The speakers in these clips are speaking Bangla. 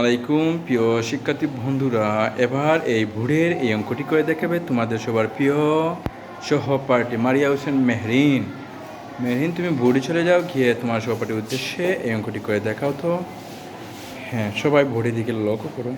আলাইকুম, প্রিয় শিক্ষার্থী বন্ধুরা, এবার এই ভুড়ের এই অঙ্কটি করে দেখাবে তোমাদের সবার প্রিয় সহপাঠী মারিয়া হোসেন মেহরিন। মেহরিন, তুমি ভুড়ি চলে যাও, গিয়ে তোমার সহপাঠীর উদ্দেশ্যে এই অঙ্কটি করে দেখাও তো। হ্যাঁ সবাই ভোরের দিকে লক্ষ্য করো।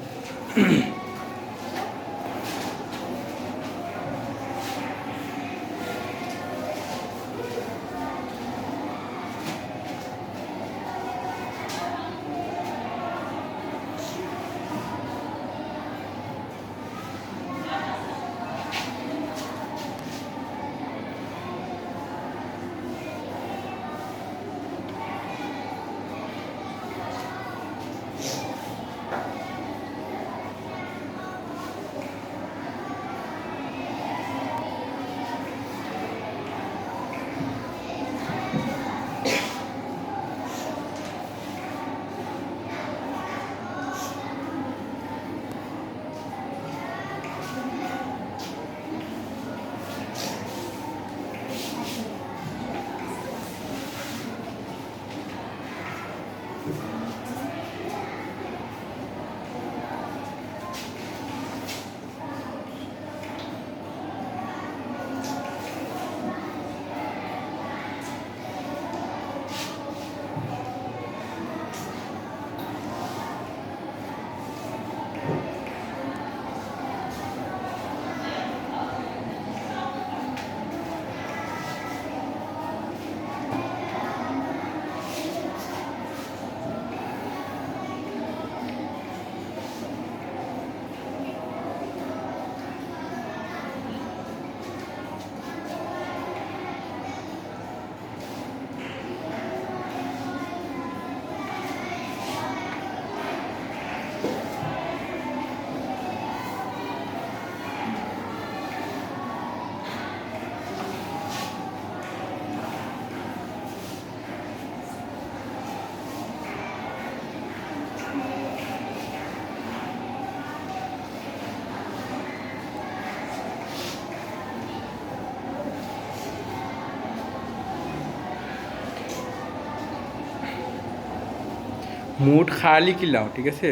মুড খালি কিলাও ঠিক আছে?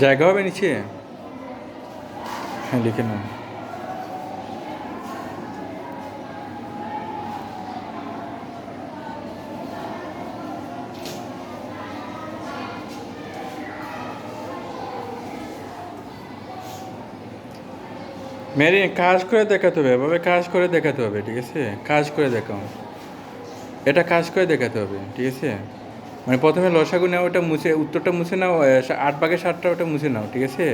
জায়গা হবে নিচে? হ্যাঁ লিখে নাও। মেরি, কাজ করে দেখাতে হবে। এভাবে কাজ করে দেখাতে হবে, ঠিক আছে? কাজ করে দেখাও। এটা কাজ করে দেখাতে হবে, ঠিক আছে? মানে প্রথমে লসাগু নাও, ওটা মুছে, উত্তরটা মুছে নাও আট ভাগের সাতটা ওটা মুছে নাও, ঠিক আছে?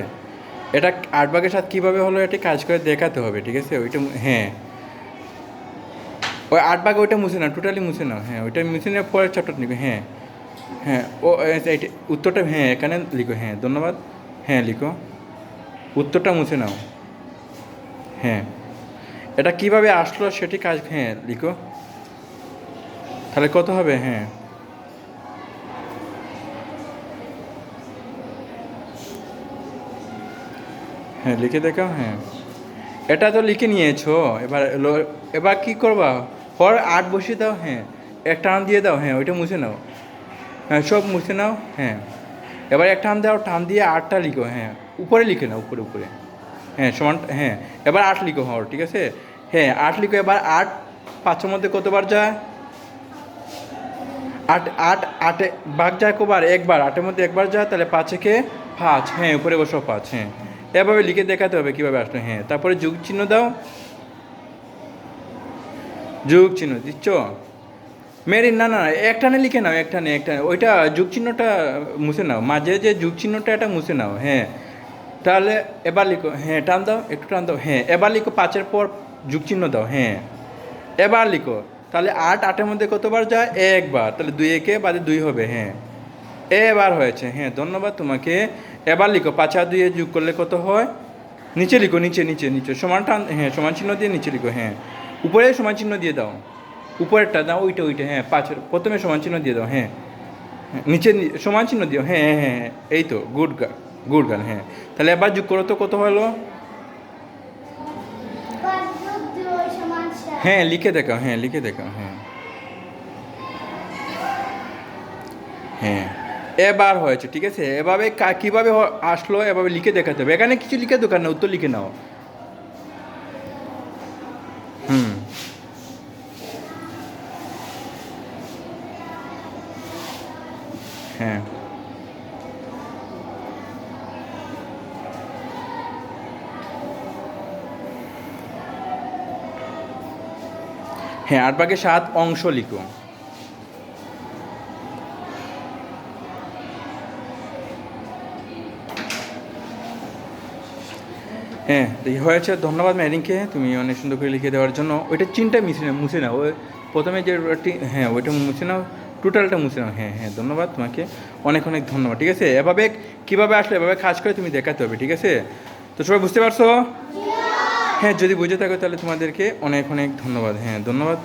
এটা আট ভাগের সাত কীভাবে হলো, এটা কাজ করে দেখাতে হবে, ঠিক আছে? ওইটা হ্যাঁ। ওই আট ভাগে ওইটা মুছে নাও টোটালি মুছে নাও হ্যাঁ ওইটা মুছে নিয়ে পরের চ্যাপ্টার লিখো হ্যাঁ। হ্যাঁ ও উত্তরটা হ্যাঁ এখানে লিখো হ্যাঁ ধন্যবাদ। হ্যাঁ লিখো। উত্তরটা মুছে নাও হ্যাঁ। এটা কীভাবে আসলো, সেটি কাজ হ্যাঁ লিখো। তাহলে কত হবে হ্যাঁ? হ্যাঁ লিখে দেখাও হ্যাঁ। এটা তো লিখে নিয়েছো, এবার এবার কি করবা? পর আট বসিয়ে দাও হ্যাঁ। এক টান দিয়ে দাও হ্যাঁ ওইটা মুছে নাও। হ্যাঁ সব মুছে নাও হ্যাঁ। এবার এক টান দাও, টান দিয়ে আটটা লিখো হ্যাঁ। উপরে লিখে নাও, উপরে উপরে। হ্যাঁ সমান হ্যাঁ। এবার আট লিখো হর ঠিক আছে? হ্যাঁ আট লিখো, এবার আট পাঁচের মধ্যে কতবার যায়? আট আট, আটে, ভাগ যায় কবার? একবার, আটের মধ্যে একবার যায়, তাহলে পাঁচে কে পাঁচ হ্যাঁ উপরে বসো পাঁচ হ্যাঁ। এভাবে লিখে দেখাতে হবে কীভাবে আসলো হ্যাঁ। তারপরে যুগ চিহ্ন দাও। যুগ চিহ্ন, দিচ্ছ? মেরিন না না, একটানে লিখে নাও, একটানে একটানে। ওইটা যুগ চিহ্নটা মুছে নাও। মাঝে, যে যুগ চিহ্নটা এটা মুছে নাও হ্যাঁ। তাহলে এবার লিখো হ্যাঁ টান দাও, একটু টান দাও হ্যাঁ। এবার লিখো পাঁচের পর যুগ চিহ্ন দাও হ্যাঁ। এবার লিখো, তাহলে আট, আটের মধ্যে কতবার যায়? একবার। তাহলে দুই একে বাদে দুই হবে হ্যাঁ। এবার হয়েছে হ্যাঁ ধন্যবাদ তোমাকে। এবার লিখো আর দুইয়ে যোগ করলে কত হয়? নিচে লিখো, নিচে নিচে নিচে, সমান টান হ্যাঁ সমান চিহ্ন দিয়ে নিচে লিখো হ্যাঁ। উপরে সমান চিহ্ন দিয়ে দাও। উপরেরটা দাও, ওইটা ওইটা হ্যাঁ পাঁচের, প্রথমে সমান চিহ্ন দিয়ে দাও হ্যাঁ। নিচে সমান চিহ্ন দিও হ্যাঁ হ্যাঁ হ্যাঁ এই তো গুড গার্ল গুড গার্ল হ্যাঁ। তাহলে এবার যোগ করো তো, কত হলো। হ্যাঁ লিখে দেখাও হ্যাঁ লিখে দেখাও হ্যাঁ। হ্যাঁ। এবার হয়েছে, ঠিক আছে? এভাবে কীভাবে আসলো, এভাবে লিখে দেখাতে হবে। এখানে কিছু লিখে দোকান না উত্তর লিখে নাও। হুম। হ্যাঁ। হ্যাঁ আট ভাগে সাত অংশ লিখো। হ্যাঁ তো এই হয়েছে ধন্যবাদ ম্যারিংকে তুমি অনেক সুন্দর করে লিখে দেওয়ার জন্য। ওইটা চিনটা মিশে না মুছে নাও। ওই প্রথমে যে হ্যাঁ ওইটা মুছে নাও টোটালটা মুছে নাও। হ্যাঁ হ্যাঁ ধন্যবাদ তোমাকে। অনেক অনেক ধন্যবাদ ঠিক আছে? এভাবে কীভাবে আসলে এভাবে কাজ করে তুমি দেখাতে হবে ঠিক আছে? তো সবাই বুঝতে পারছ? হ্যাঁ যদি বুঝে থাকো তাহলে তোমাদেরকে অনেক অনেক ধন্যবাদ। হ্যাঁ ধন্যবাদ।